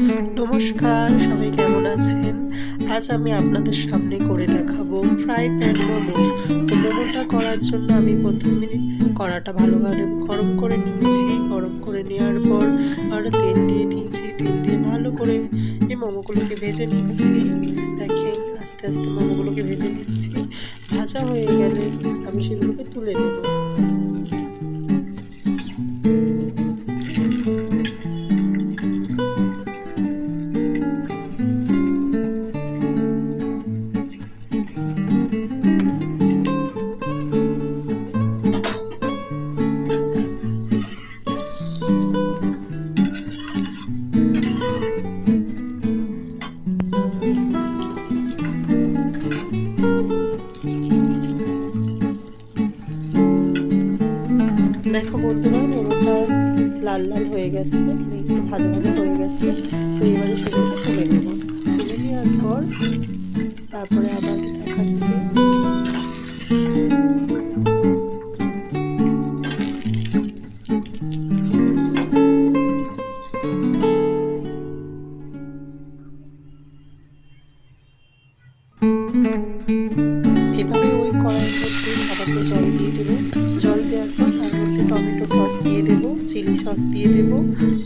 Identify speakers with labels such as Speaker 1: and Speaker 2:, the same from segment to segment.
Speaker 1: নমস্কার, সবাই কেমন আছেন? আজ আমি আপনাদের সামনে করে দেখাবো ফ্রাই প্যান মোমো তো মোমোটা করার জন্য আমি প্রথমে কড়াটা ভালোভাবে গরম করে নিয়েছি। গরম করে নেওয়ার পর আর তেল দিয়ে নিয়েছি তেল দিয়ে ভালো করে এই মোমোগুলোকে ভেজে নিচ্ছি দেখেন, আস্তে আস্তে মোমোগুলোকে ভেজে নিচ্ছি। ভাজা হয়ে গেলে আমি সেগুলোকে তুলে নেব। দেখো বন্ধুরা মোমোটা লাল লাল হয়ে গেছে একটু ভাজা ভাজা হয়ে গেছে, তো এবারে সেগুলো তুলে নেব। তুলে নেওয়ার পর তারপরে আবার দেখাচ্ছি। এবারে ওই কড়াইয়ের সামান্য জল দিয়ে দেবো টমেটো সস দিয়ে দেবো, চিলি সস দিয়ে দেবো,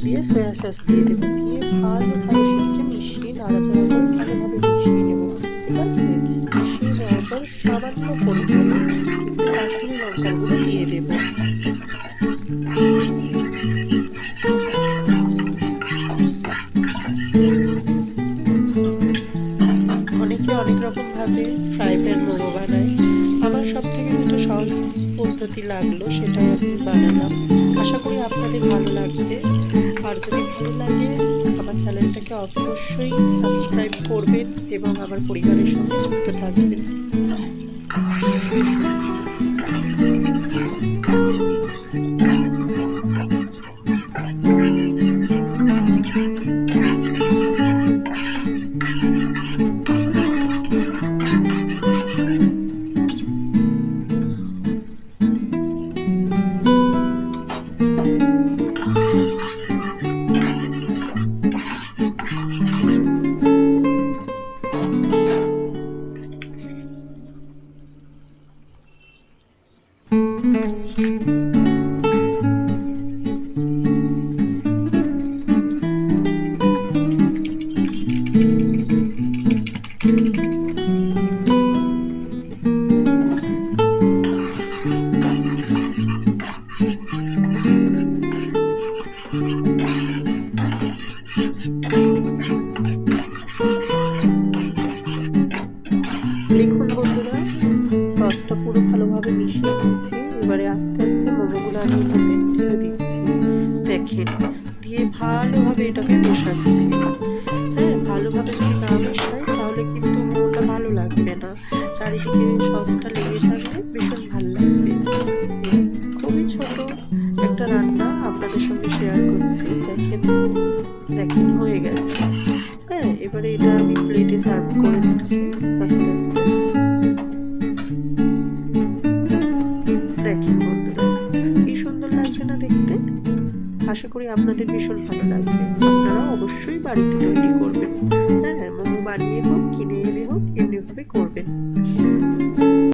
Speaker 1: দিয়ে সয়া সস দিয়ে দেবো। দিয়ে ভালোভাবে সেটাকে মিশিয়ে নাড়াচাড়া করে ভালোভাবে মিশিয়ে নেব। ঠিক আছে মিশিয়ে নেওয়ার পর সামান্য পরিমাণে কাশ্মীরি লঙ্কাগুলো দিয়ে দেবো। অনেকে অনেক রকম ভাবে ফ্রাই প্যান মোমো বানায়। আমার সব থেকে যেটা সহজ পদ্ধতি লাগল, সেটা আমি বানালাম। আশা করি আপনাদের ভালো লাগবে। আর যদি ভালো লাগে, আমার চ্যানেলটাকে অবশ্যই সাবস্ক্রাইব করবেন এবং আমার পরিবারের সঙ্গে যুক্ত থাকবেন। দেখুন বন্ধুরা সসটা পুরো ভালোভাবে মিশিয়ে নিচ্ছি এবারে আস্তে আস্তে মোমোগুলো আমি মধ্যে ঢেলে দিচ্ছি। দেখেন, দিয়ে ভালোভাবে এটাকে মেশাচ্ছি। হ্যাঁ ভালোভাবে যদি না মেশাই, তাহলে কিন্তু মোমোটা ভালো লাগবে না। চারিদিকে সসটা লেগে থাকলে ভীষণ ভালো লাগবে। খুবই ছোট একটা রান্না আপনাদের সঙ্গে শেয়ার করছি। দেখেন দেখেন, হয়ে গেছে। হ্যাঁ এবারে এটা আমি প্লেটে সার্ভ করে দিচ্ছি। আস্তে আস্তে। দেখেন বন্ধুরা কি সুন্দর লাগছে না দেখতে? আশা করি আপনাদের ভীষণ ভালো লাগবে। আপনারা অবশ্যই বাড়িতে তৈরি